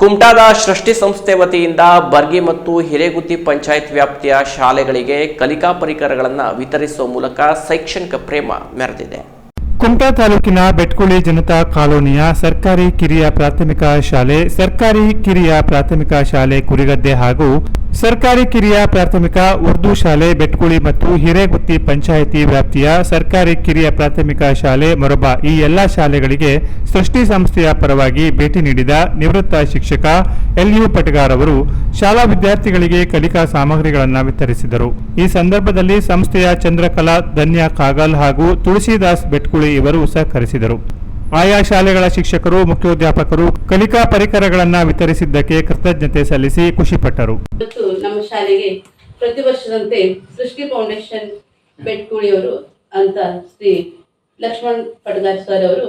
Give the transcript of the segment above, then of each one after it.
ಕುಮಟಾದ ಸೃಷ್ಟಿ ಸಂಸ್ಥೆ ವತಿಯಿಂದ ಬರ್ಗಿ ಮತ್ತು ಹಿರೇಗುತ್ತಿ ಪಂಚಾಯತ್ ವ್ಯಾಪ್ತಿಯ ಶಾಲೆಗಳಿಗೆ ಕಲಿಕಾ ಪರಿಕರಗಳನ್ನು ವಿತರಿಸುವ ಮೂಲಕ ಶೈಕ್ಷಣಿಕ ಪ್ರೇಮ ಮೆರೆದಿದೆ. ಕುಮಟಾ ತಾಲೂಕಿನ ಬೆಟ್ಕುಳಿ ಜನತಾ ಕಾಲೋನಿಯ ಸರ್ಕಾರಿ ಕಿರಿಯ ಪ್ರಾಥಮಿಕ ಶಾಲೆ, ಸರ್ಕಾರಿ ಕಿರಿಯ ಪ್ರಾಥಮಿಕ ಶಾಲೆ ಕುರಿಗದ್ದೆ ಹಾಗೂ ಸರ್ಕಾರಿ ಕಿರಿಯ ಪ್ರಾಥಮಿಕ ಉರ್ದು ಶಾಲೆ ಬೆಟ್ಕುಳಿ ಮತ್ತು ಹಿರೇಗುತ್ತಿ ಪಂಚಾಯಿತಿ ವ್ಯಾಪ್ತಿಯ ಸರ್ಕಾರಿ ಕಿರಿಯ ಪ್ರಾಥಮಿಕ ಶಾಲೆ ಮೊರಬ ಈ ಎಲ್ಲ ಶಾಲೆಗಳಿಗೆ ಸೃಷ್ಟಿ ಸಂಸ್ಥೆಯ ಪರವಾಗಿ ಭೇಟಿ ನೀಡಿದ ನಿವೃತ್ತ ಶಿಕ್ಷಕ ಎಲ್ ಯು ಪಟಗಾರ್ ಅವರು ಶಾಲಾ ವಿದ್ಯಾರ್ಥಿಗಳಿಗೆ ಕಲಿಕಾ ಸಾಮಗ್ರಿಗಳನ್ನು ವಿತರಿಸಿದರು. ಈ ಸಂದರ್ಭದಲ್ಲಿ ಸಂಸ್ಥೆಯ ಚಂದ್ರಕಲಾ, ಧನ್ಯ ಕಾಗಲ್ ಹಾಗೂ ತುಳಸಿದಾಸ್ ಬೆಟ್ಕುಳಿ ಇವರು ಸಹಕರಿಸಿದರು. ಆಯಾ ಶಾಲೆಗಳ ಶಿಕ್ಷಕರು ಮುಖ್ಯೋಧ್ಯಾಪಕರು ಕಲಿಕಾ ಪರಿಕರಗಳನ್ನು ವಿತರಿಸಿದ್ದಕ್ಕೆ ಕೃತಜ್ಞತೆ ಸಲ್ಲಿಸಿ ಖುಷಿಪಟ್ಟರು. ನಮ್ಮ ಶಾಲೆಗೆ ಪ್ರತಿ ವರ್ಷದಂತೆ ಸೃಷ್ಟಿ ಫೌಂಡೇಶನ್ ಬೆಟ್ಕುಳಿಯವರು ಅಂತ ಶ್ರೀ ಲಕ್ಷ್ಮಣ್ ಪಟಗಾರ್ ಸರ್ ಅವರು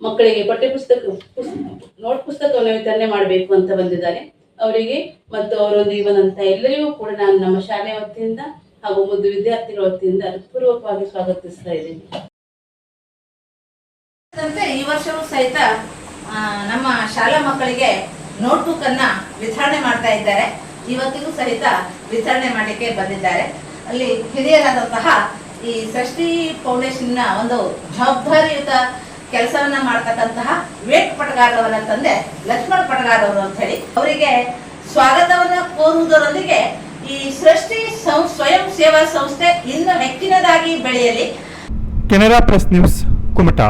ಮಕ್ಕಳಿಗೆ ಪಠ್ಯಪುಸ್ತಕ ಪುಸ್ತಕ ನೋಟ್ ಪುಸ್ತಕವನ್ನು ವಿತರಣೆ ಮಾಡಬೇಕು ಅಂತ ಬಂದಿದ್ದಾರೆ. ಅವರಿಗೆ ಮತ್ತು ಅವರ ಜೀವನಂತ ಎಲ್ಲರಿಗೂ ಕೂಡ ನಾನು ನಮ್ಮ ಶಾಲೆಯ ವತಿಯಿಂದ ಹಾಗೂ ಮುದ್ದು ವಿದ್ಯಾರ್ಥಿಗಳ ವತಿಯಿಂದ ಪೂರ್ವಕವಾಗಿ ಸ್ವಾಗತಿಸ್ತಾ ಇದ್ದೀನಿ. ಈ ವರ್ಷವೂ ಸಹಿತ ನಮ್ಮ ಶಾಲಾ ಮಕ್ಕಳಿಗೆ ನೋಟ್ಬುಕ್ ಅನ್ನ ವಿತರಣೆ ಮಾಡ್ತಾ ಇದ್ದಾರೆ. ಇವತ್ತಿಗೂ ಸಹಿತ ವಿತರಣೆ ಮಾಡಲಿಕ್ಕೆ ಬಂದಿದ್ದಾರೆ. ಅಲ್ಲಿ ಹಿರಿಯರಾದಂತಹ ಈ ಸೃಷ್ಟಿ ಫೌಂಡೇಶನ್ನ ಒಂದು ಜವಾಬ್ದಾರಿಯುತ ಕೆಲಸವನ್ನ ಮಾಡ್ತಕ್ಕಂತಹ ವಿವೇಕ್ ಪಟಗಾರವರ ತಂದೆ, ಲಕ್ಷ್ಮಣ ಪಟಗಾರವರು ಅಂತ ಹೇಳಿ ಅವರಿಗೆ ಸ್ವಾಗತವನ್ನ ಕೋರುವುದರೊಂದಿಗೆ ಈ ಸೃಷ್ಟಿ ಸ್ವಯಂ ಸೇವಾ ಸಂಸ್ಥೆ ಇನ್ನು ಹೆಚ್ಚಿನದಾಗಿ ಬೆಳೆಯಲಿ. Canara press news, Kumta.